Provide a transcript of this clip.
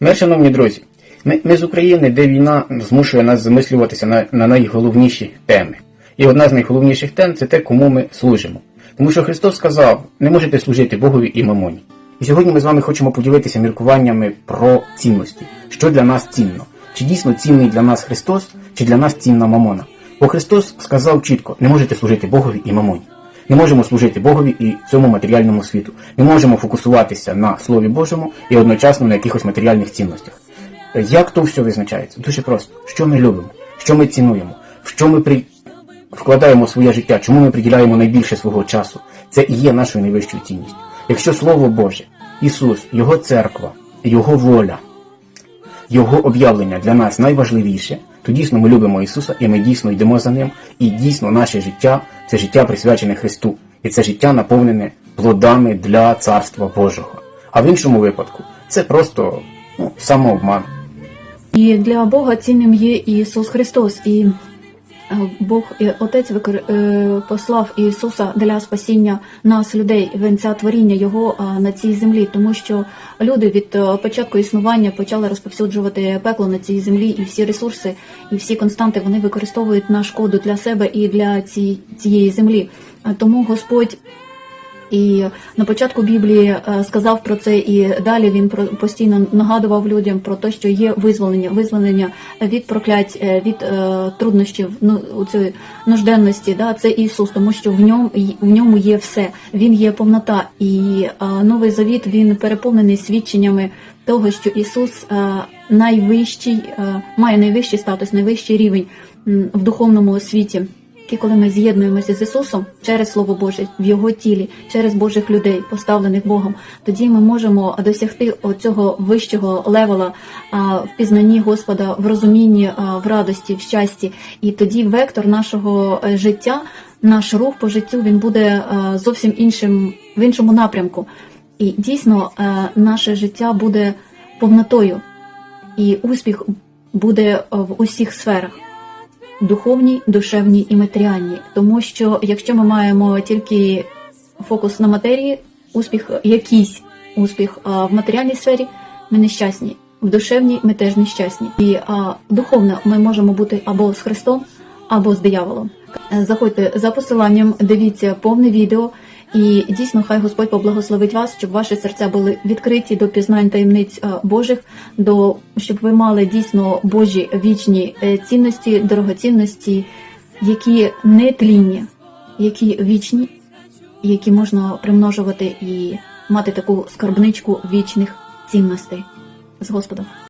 Ми, шановні друзі, ми, ми з України, де війна змушує нас замислюватися на, на найголовніші теми. І одна з найголовніших тем це те, кому ми служимо. Тому що Христос сказав, не можете служити Богові і мамоні. І сьогодні ми з вами хочемо поділитися міркуваннями про цінності, що для нас цінно. Чи дійсно цінний для нас Христос, чи для нас цінна мамона? Бо Христос сказав чітко, не можете служити Богові і мамоні. Не можемо служити Богові і цьому матеріальному світу. Не можемо фокусуватися на Слові Божому і одночасно на якихось матеріальних цінностях. Як то все визначається? Дуже просто. Що ми любимо, що ми цінуємо, в що ми при... вкладаємо своє життя, чому ми приділяємо найбільше свого часу. Це і є нашою найвищою цінністю. Якщо Слово Боже, Ісус, Його церква, Його воля, Його об'явлення для нас найважливіше, то дійсно ми любимо Ісуса і ми дійсно йдемо за Ним, і дійсно наше життя це життя присвячене Христу. І це життя наповнене плодами для Царства Божого. А в іншому випадку це просто ну, самообман. І для Бога цінним є Ісус Христос. І Бог і Отець викор- е, послав Ісуса для спасіння нас, людей, венця творіння Його на цій землі, тому що люди від е, початку існування почали розповсюджувати пекло на цій землі, і всі ресурси, і всі константи вони використовують на шкоду для себе і для цієї землі. Тому Господь і на початку Біблії е, сказав про це, і далі він постійно нагадував людям про те, що є визволення, визволення від проклять, е, від е, труднощів, ну у цієї нужденності. Да, це Ісус, тому що в ньому в ньому є все. Він є повнота, і новий завіт він переповнений свідченнями того, що Ісус найвищий, має найвищий статус, найвищий рівень в духовному світі. І коли ми з'єднуємося з Ісусом через Слово Боже в Його тілі, через Божих людей, поставлених Богом, тоді ми можемо досягти оцього вищого левела в пізнанні Господа, в розумінні, в радості, в щасті. І тоді вектор нашого е, життя, наш рух по життю, він буде е, зовсім іншим в іншому напрямку. І дійсно е, наше життя буде повнотою, і успіх буде в усіх сферах духовній, душевній і матеріальній. Тому що якщо ми маємо тільки фокус на матерії, успіх, якийсь успіх а в матеріальній сфері, ми нещасні. В душевній ми теж нещасні. І а, духовно ми можемо бути або з Христом, або з дияволом. Заходьте за посиланням, дивіться повне відео. І дійсно, хай Господь поблагословить вас, щоб ваші серця були відкриті до пізнань таємниць е, Божих, до щоб ви мали дійсно Божі вічні е, цінності, дорогоцінності, які не тлінні, які вічні, які можна примножувати і мати таку скарбничку вічних цінностей з Господом.